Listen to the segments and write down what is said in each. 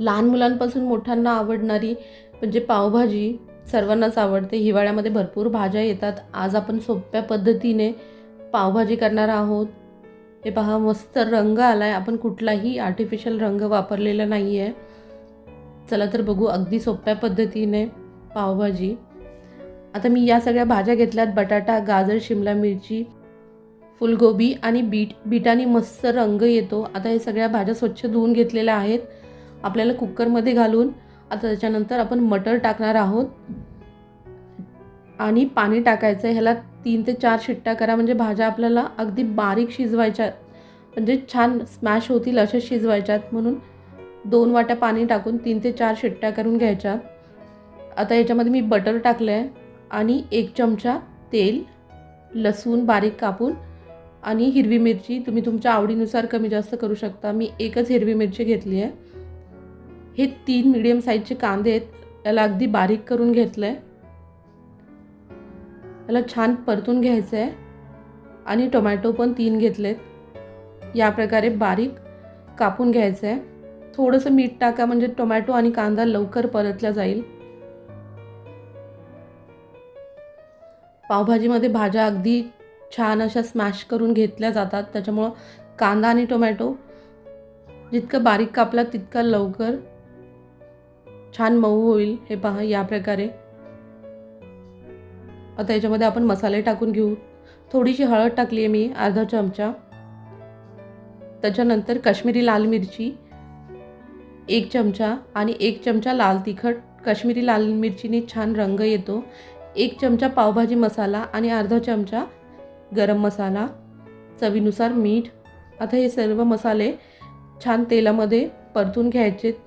लहान मुलांपासून मोठ्यांना आवडणारी म्हणजे पावभाजी सर्वांनाच आवडते. हिवाळ्यामध्ये भरपूर भाज्या येतात. आज आपण सोप्या पद्धतीने पावभाजी करणार आहोत. हे पहा मस्त रंग आला आहे आपण कुठलाही आर्टिफिशियल रंग वापरलेला नाही आहे चला तर बघू अगदी सोप्या पद्धतीने पावभाजी. आता मी या सगळ्या भाज्या घेतल्यात. बटाटा गाजर शिमला मिरची फुलगोबी आणि बीट बीटाने मस्त रंग येतो. आता हे सगळ्या भाज्या स्वच्छ धुवून घेतलेल्या आहेत. आपल्याला कुकरमध्ये घालून आता त्याच्यानंतर आपण मटर टाकणार आहोत. आणि पाणी टाकायचं आहे. ह्याला तीन ते चार शिट्ट्या करा. म्हणजे भाज्या आपल्याला अगदी बारीक शिजवायच्या म्हणजे छान स्मॅश होतील अशा शिजवायच्यात. म्हणून दोन वाट्या पाणी टाकून तीन ते चार शिट्ट्या करून घ्यायच्या. आता याच्यामध्ये मी बटर टाकलं आहे आणि एक चमचा तेल लसूण बारीक कापून आणि हिरवी मिरची. तुम्ही तुमच्या आवडीनुसार कमी जास्त करू शकता. मी एकच हिरवी मिरची घेतली आहे. हे तीन मिडियम साईजचे कांदे आहेत. याला अगदी बारीक करून घेतलं आहे याला छान परतून घ्यायचं आहे आणि टोमॅटो पण तीन घेतलेत. या प्रकारे बारीक कापून घ्यायचं आहे थोडंसं मीठ टाका म्हणजे टोमॅटो आणि कांदा लवकर परतला जाईल. पावभाजीमध्ये भाज्या अगदी छान अशा स्मॅश करून घेतल्या जातात. त्याच्यामुळं कांदा आणि टोमॅटो जितकं बारीक कापला तितका लवकर छान मऊ होईल हे पहा या प्रकारे. आता याच्यामध्ये आपण मसाले टाकून घेऊ. थोडीशी हळद टाकली आहे मी अर्धा चमचा. त्याच्यानंतर काश्मीरी लाल मिरची एक चमचा आणि एक चमचा लाल तिखट. काश्मीरी लाल मिरचीने छान रंग येतो. एक चमचा पावभाजी मसाला आणि अर्धा चमचा गरम मसाला. चवीनुसार मीठ. आता हे सर्व मसाले छान तेलामध्ये परतून घ्यायचे.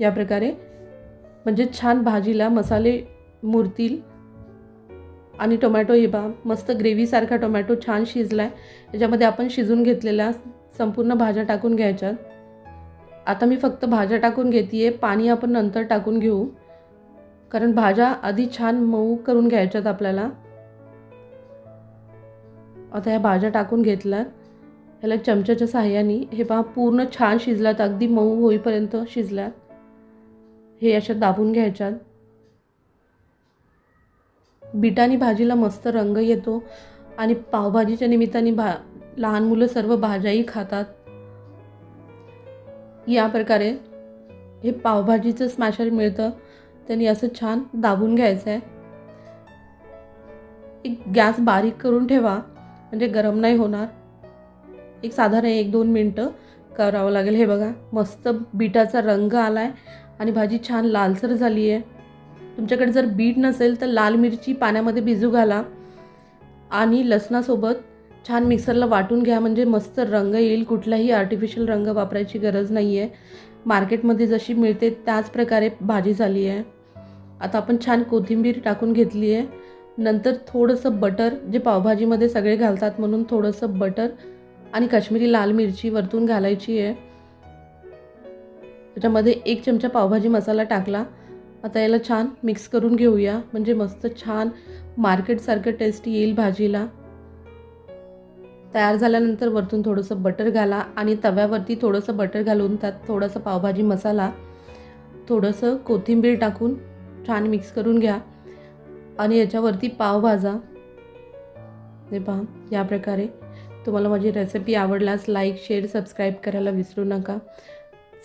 या प्रकारे. म्हणजे छान भाजीला मसाले मुरतील. आणि टोमॅटो हे बा मस्त ग्रेव्हीसारखा टोमॅटो छान शिजला आहे याच्यामध्ये आपण शिजून घेतलेल्या संपूर्ण भाज्या टाकून घ्यायच्यात आता मी फक्त भाज्या टाकून घेते आहे पाणी आपण नंतर टाकून घेऊ. कारण भाज्या आधी छान मऊ करून घ्यायच्यात आपल्याला. आता ह्या भाज्या टाकून घेतल्यात. ह्याला चमच्याच्या साह्याने हे पहा पूर्ण छान शिजल्यात अगदी मऊ होईपर्यंत शिजल्यात हे अशा दाबून घ्यायच्यात. बिटानी भाजीला मस्त रंग येतो आणि पावभाजीच्या निमित्ताने भा लहान मुलं सर्व भाज्याही खातात. या प्रकारे हे पावभाजीचं स्मॅशर मिळतं. त्यांनी असं छान दाबून घ्यायचं आहे एक गॅस बारीक करून ठेवा म्हणजे गरम नाही होणार. एक साधारण एक दोन मिनटं करावं लागेल. हे बघा मस्त बिटाचा रंग आला आहे आणि भाजी छान लालसर झाली आहे तुमच्याकडे जर बीट नसेल तर लाल मिरची पाण्यामध्ये भिजू घाला आणि लसणासोबत छान मिक्सरला वाटून घ्या. म्हणजे मस्त रंग येईल. कुठलाही आर्टिफिशियल रंग वापरायची गरज नाही आहे मार्केटमध्ये जशी मिळते त्याच प्रकारे भाजी झाली आहे आता आपण छान कोथिंबीर टाकून घेतली आहे नंतर थोडंसं बटर जे पावभाजीमध्ये सगळे घालतात म्हणून थोडंसं बटर आणि काश्मीरी लाल मिरची वरतून घालायची आहे त्याच्यामध्ये एक चमचा पावभाजी मसाला टाकला. आता याला छान मिक्स करून घेऊया. म्हणजे मस्त छान मार्केटसारखं टेस्ट येईल भाजीला. तयार झाल्यानंतर वरतून थोडंसं बटर घाला आणि तव्यावरती थोडंसं बटर घालून त्यात थोडासा पावभाजी मसाला थोडंसं कोथिंबीर टाकून छान मिक्स करून घ्या. आणि याच्यावरती पाव भाजा. हे पहा या प्रकारे. तुम्हाला माझी रेसिपी आवडल्यास लाईक शेअर सबस्क्राईब करायला विसरू नका.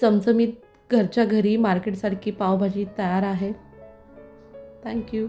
चमचमीत घरच्या घरी मार्केटसारखी पावभाजी तयार आहे. थँक्यू